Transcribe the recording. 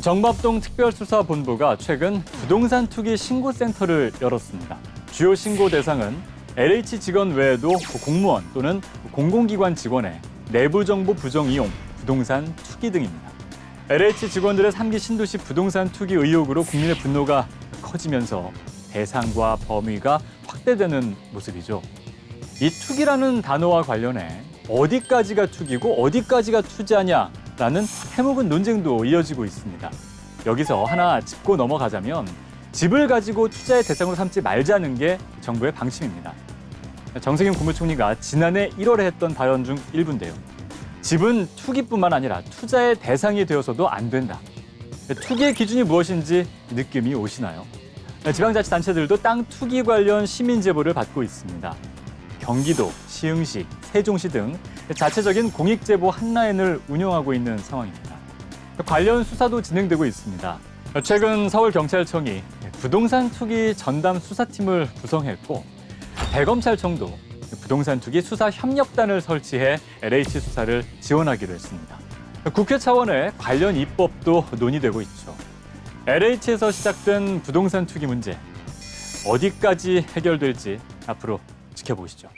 정밥동 특별수사본부가 최근 부동산 투기 신고센터를 열었습니다. 주요 신고 대상은 LH 직원 외에도 공무원 또는 공공기관 직원의 내부 정보 부정 이용, 부동산 투기 등입니다. LH 직원들의 3기 신도시 부동산 투기 의혹으로 국민의 분노가 커지면서 대상과 범위가 확대되는 모습이죠. 이 투기라는 단어와 관련해 어디까지가 투기고 어디까지가 투자냐 라는 해묵은 논쟁도 이어지고 있습니다. 여기서 하나 짚고 넘어가자면 집을 가지고 투자의 대상으로 삼지 말자는 게 정부의 방침입니다. 정세균 국무총리가 지난해 1월에 했던 발언 중 일부인데요. 집은 투기뿐만 아니라 투자의 대상이 되어서도 안 된다. 투기의 기준이 무엇인지 느낌이 오시나요? 지방자치단체들도 땅 투기 관련 시민 제보를 받고 있습니다. 경기도, 시흥시, 세종시 등 자체적인 공익 제보 한라인을 운영하고 있는 상황입니다. 관련 수사도 진행되고 있습니다. 최근 서울경찰청이 부동산 투기 전담 수사팀을 구성했고 대검찰청도 부동산 투기 수사 협력단을 설치해 LH 수사를 지원하기로 했습니다. 국회 차원의 관련 입법도 논의되고 있죠. LH에서 시작된 부동산 투기 문제 어디까지 해결될지 앞으로 지켜보시죠.